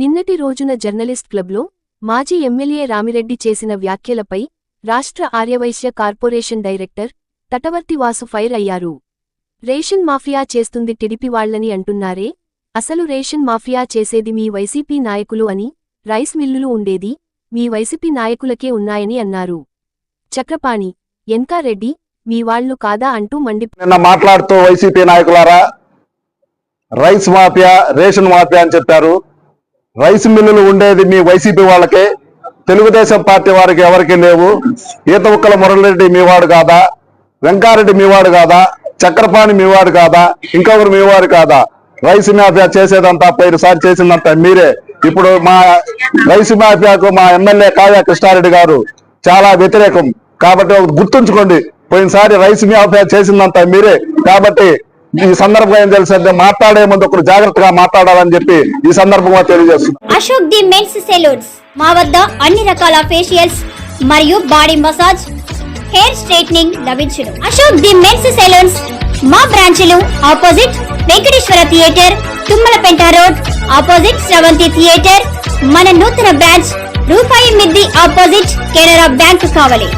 నిన్నటి రోజున జర్నలిస్ట్ క్లబ్లో మాజీ ఎమ్మెల్యే రామిరెడ్డి చేసిన వ్యాఖ్యలపై రాష్ట్ర Aryavysya corporation director Tatavarthi Vasu fire అయ్యారు. రేషన్ మాఫియా చేస్తుంది టిడిపి వాళ్ళని అంటున్నారే? అసలు రేషన్ మాఫియా చేసేది మీ వైసీపీ నాయకులు అని రైస్ మిల్లులు ఉండేది మీ వైసీపీ నాయకులకే ఉన్నాయని అన్నారు. చక్రపాణి ఎన్కారెడ్డి మీ వాళ్ళు కాదా అంటూ మండి నిన్న మాట్లాడుతూ వైసీపీ నాయకులారా రైస్ మాఫియా రేషన్ మాఫియా అని చెప్పారు. రైస్ మిల్లులు ఉండేది మీ వైసీపీ వాళ్ళకే తెలుగుదేశం పార్టీ వారికి ఎవరికి లేవు. ఈత ఉక్కల మురళిరెడ్డి మీవాడు కాదా? వెంకారెడ్డి మీవాడు కాదా? చక్రపాణి మీవాడు కాదా? ఇంకొకరు మీవాడు కాదా? రైస్ మాఫియా చేసేదంతా పోయినసారి చేసిందంతా మీరే. ఇప్పుడు మా రైస్ మాఫియాకు మా ఎమ్మెల్యే కావ్య కృష్ణారెడ్డి గారు చాలా వ్యతిరేకం. కాబట్టి గుర్తుంచుకోండి పోయినసారి రైస్ మాఫియా చేసిందంతా మీరే. కాబట్టి ఈ సందర్భంగా ఏం తెలుసు మాట్లాడే ముందు ఒకరు జాగ్రత్తగా మాట్లాడాలని చెప్పి ఈ సందర్భంగా తెలియజేస్తున్నాను అశోక్ ది మెన్స్ సెలూన్స్. మా వద్ద అన్ని రకాల ఫేషియల్స్ మరియు బాడీ మసాజ్ హెయిర్ స్ట్రైట్నింగ్ లభించును. Ashok the mens salons. మా బ్రాంచ్లు opposite Venkateswara theatre Tummalapenta road opposite Sravanthi theatre మన నూతన బ్రాంచ్ రూపాయి మిద్ది ఆపోజిట్ కెనరా బ్యాంక్ కావాలి.